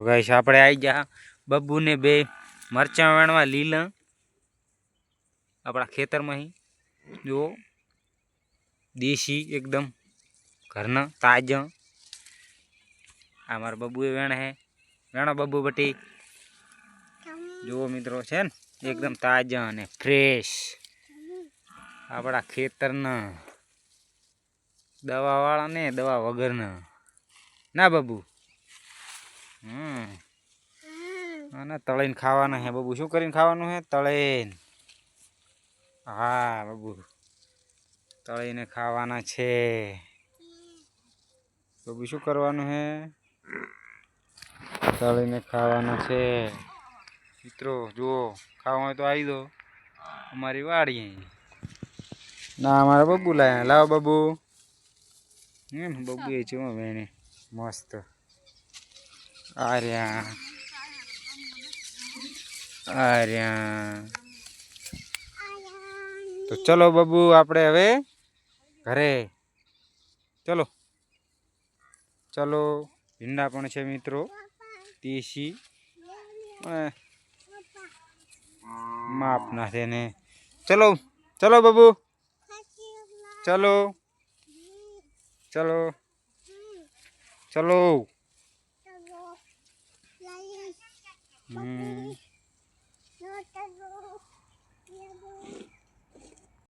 Guys આપણે આવી ગયા બબ્બુને બે મરચાં વેણવા લીલા આપણા ખેતરમાં અહીં જુઓ દેશી એકદમ ઘરના તાજા આ મારા બબ્બુએ વેણ હે વેણો બબ્બુ બટી જુઓ મિત્રો છે ને એકદમ તાજા અને ફ્રેશ આપણા ખેતરના દવાવાળા ને દવા વગરના ના બબ્બુ હમ અને તળીને ખાવાના હે બબુ. શું કરીને ખાવાનું હે? તળીને. હા, બબુ. તળીને ખાવાના છે. બબુ, શું કરવાનું હે? તળીને ખાવાના છે. મિત્રો, જુઓ, ખાવા હોય તો આવી દો. અમારી વાડી ના, અમારા બબુ લાયા. લાવો બબુ. હમ, બબુ એ છે વેણે મસ્ત. આર્યા આર્યા તો ચલો બબુ, આપણે હવે ઘરે. ચલો. ચલો. ભીંડા પણ છે મિત્રો. દેશી. માપ ના છે ને. ચલો. ચલો બબુ. ચલો. ચલો. ચલો. Mm.